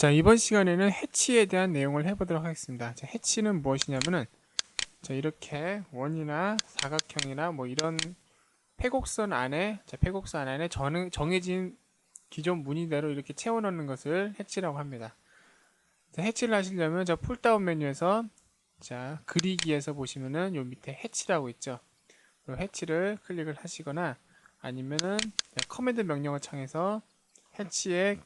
자, 이번 시간에는 해치에 대한 내용을 해보도록 하겠습니다. 자, 해치는 무엇이냐면은, 자, 이렇게 원이나 사각형이나 뭐 이런 폐곡선 안에, 자, 폐곡선 안에 정, 정해진 기존 무늬대로 이렇게 채워넣는 것을 해치라고 합니다. 자, 해치를 하시려면 저 풀다운 메뉴에서 자, 그리기에서 보시면은 요 밑에 해치라고 있죠. 요 해치를 클릭을 하시거나 아니면은 커맨드 명령어 창에서 해치의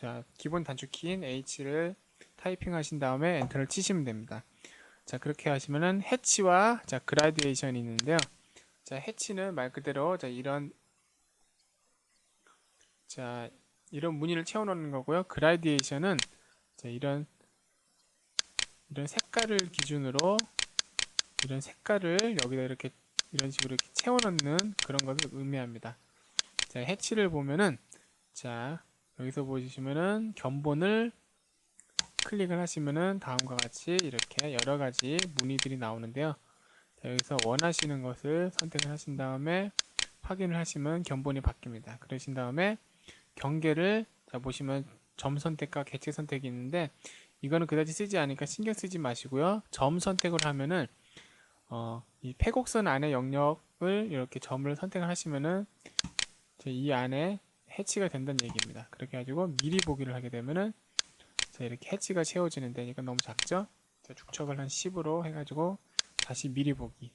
자, 기본 단축키인 H를 타이핑 하신 다음에 엔터를 치시면 됩니다. 자, 그렇게 하시면은 해치와 자, 그라디에이션이 있는데요. 자, 해치는 말 그대로 자, 이런 자, 이런 무늬를 채워 넣는 거고요. 그라디에이션은 자, 이런 이런 색깔을 기준으로 이런 색깔을 여기다 이렇게 이런 식으로 이렇게 채워 넣는 그런 것을 의미합니다. 자, 해치를 보면은 자, 여기서 보시면은 견본을 클릭을 하시면은 다음과 같이 이렇게 여러 가지 무늬들이 나오는데요. 자, 여기서 원하시는 것을 선택을 하신 다음에 확인을 하시면 견본이 바뀝니다. 그러신 다음에 경계를 자 보시면 점 선택과 개체 선택이 있는데 이거는 그다지 쓰지 않으니까 신경 쓰지 마시고요. 점 선택을 하면은 어, 이 폐곡선 안에 영역을 이렇게 점을 선택을 하시면은 이 안에 해치가 된다는 얘기입니다. 그렇게 가지고 미리 보기를 하게 되면은 자 이렇게 해치가 채워지는데 이건 너무 작죠? 자, 축척을 한 10으로 해가지고 다시 미리 보기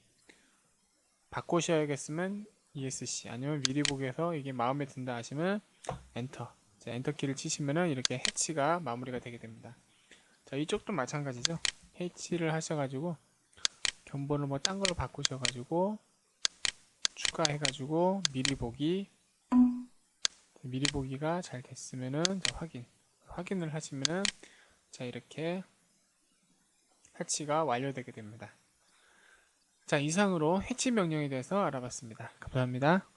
바꾸셔야겠으면 ESC 아니면 미리 보기에서 이게 마음에 든다 하시면 엔터 자, 엔터 키를 치시면은 이렇게 해치가 마무리가 되게 됩니다. 자 이쪽도 마찬가지죠. 해치를 하셔가지고 견본을 뭐 딴 걸로 바꾸셔가지고 추가해가지고 미리 보기 미리 보기가 잘 됐으면은 자, 확인 확인을 하시면은 자 이렇게 해치가 완료되게 됩니다. 자 이상으로 해치 명령에 대해서 알아봤습니다. 감사합니다.